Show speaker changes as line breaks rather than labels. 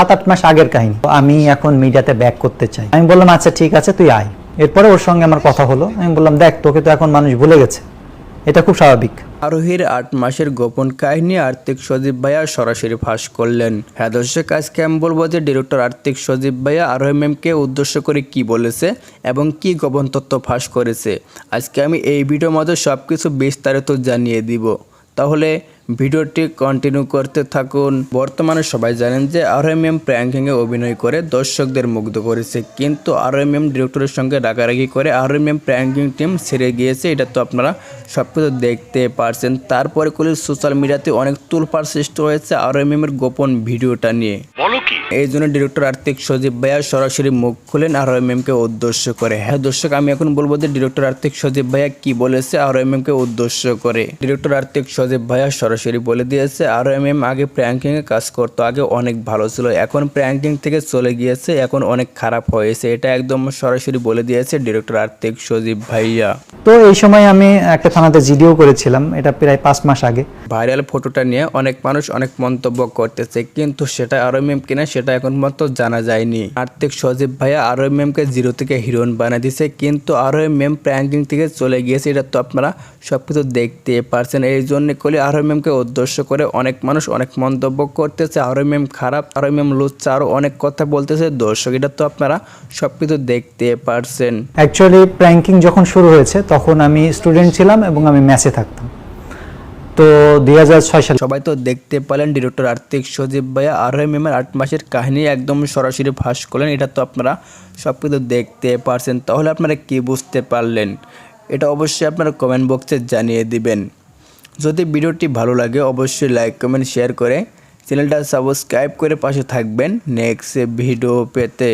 সাত আট মাস আগের কাহিনী। আমি এখন মিডিয়াতে ব্যাক করতে চাই। আমি বললাম আচ্ছা ঠিক আছে, তুই আয়। এরপরে ওর সঙ্গে আমার কথা হলো। আমি বললাম, দেখ, তোকে তো এখন মানুষ ভুলে গেছে। এটা খুব স্বাভাবিক।
আরোহীর আট মাসের গোপন কাহিনী আর্থিক সজীব ভাইয়া সরাসরি ফাঁস করলেন। হ্যাঁ দর্শক, আজকে আমি বলব যে ডিরেক্টর আর্থিক সজীব ভাইয়া আরোহী ম্যামকে উদ্দেশ্য করে কি বলেছে এবং কি গোপন তথ্য ফাঁস করেছে। আজকে আমি এই ভিডিওর মধ্যে সব কিছু বিস্তারিত জানিয়ে দিব। তাহলে ভিডিওটি কন্টিনিউ করতে থাকুন। বর্তমানে সবাই জানেন যে আর এম এম প্র্যাঙ্কিংয়ে অভিনয় করে দর্শকদের মুগ্ধ করেছে, কিন্তু আর এম এম ডিরেক্টরের সঙ্গে রাগারাগি করে আর এম এম প্র্যাঙ্কিং টিম ছেড়ে গিয়েছে, এটা তো আপনারা সব কিছু দেখতে পারছেন। তারপরে কলি সোশ্যাল মিডিয়াতে অনেক তুলপার সৃষ্টি হয়েছে আর এম এর গোপন ভিডিওটা নিয়ে। এই জন্য ডিরেক্টর আর্থিক সজীব ভাইয়া সরাসরি মুখ খুলেন আর এম কে উদ্দেশ্য করে। হ্যাঁ দর্শক আমি এখন বলব যে ডিরেক্টর আর্থিক সজীব ভাইয়া কি বলেছে আর এম কে উদ্দেশ্য করে। ডিরেক্টর আর্থিক সজীব ভাইয়া সরাসরি বলে দিয়েছে আর এম এম আগে প্র্যাঙ্কিং এ কাজ করতো আগে অনেক ভালো ছিল। এখন প্র্যাঙ্কিং থেকে চলে গিয়েছে এখন অনেক খারাপ হয়েছে। এটা একদম সরাসরি বলে দিয়েছে ডিরেক্টর আর্থিক সজীব ভাইয়া।
তো এই সময় আমি একটা থানাতে জিডিও করেছিলাম এটা প্রায় পাঁচ মাস আগে।
ভাইরাল ফটোটা নিয়ে অনেক মানুষ অনেক মন্তব্য করতেছে কিন্তু সেটা আরও মেম কিনা সেটা এখন পর্যন্ত জানা যায়নি। আর্থিক সজীব ভাইয়া আরও মেমকে জিরো থেকে হিরোইন বানিয়ে দিছে কিন্তু আরও মেম প্র্যাঙ্কিং থেকে চলে গিয়েছে, এটা তো আপনারা সবকিছু দেখতে পারছেন। এই জন্য কলি আরও মেমকে উদ্দেশ্য করে অনেক মানুষ অনেক মন্তব্য করতেছে আরও মেম খারাপ আরও মেম লুচ্ছা, আরও অনেক কথা বলতেছে। দর্শক, এটা তো আপনারা সবকিছু দেখতে পারছেন।
অ্যাকচুয়ালি প্র্যাঙ্কিং যখন শুরু হয়েছে, তখন আমি স্টুডেন্ট ছিলাম এবং আমি ম্যাচে থাকতাম। তো দুই হাজার ছয় সালে
সবাই তো দেখতে পেলেন ডিরেক্টর আর্থিক সজীব ভাইয়া আরোহী মেমের আট মাসের কাহিনী একদম সরাসরি ফাঁস করলেন, এটা তো আপনারা সব কিছু দেখতে পারছেন। তাহলে আপনারা কি বুঝতে পারলেন? এটা অবশ্যই আপনারা কমেন্ট বক্সে জানিয়ে দিবেন। যদি ভিডিওটি ভালো লাগে, অবশ্যই লাইক কমেন্ট শেয়ার করে চ্যানেলটা সাবস্ক্রাইব করে পাশে থাকবেন নেক্সট ভিডিও পেতে।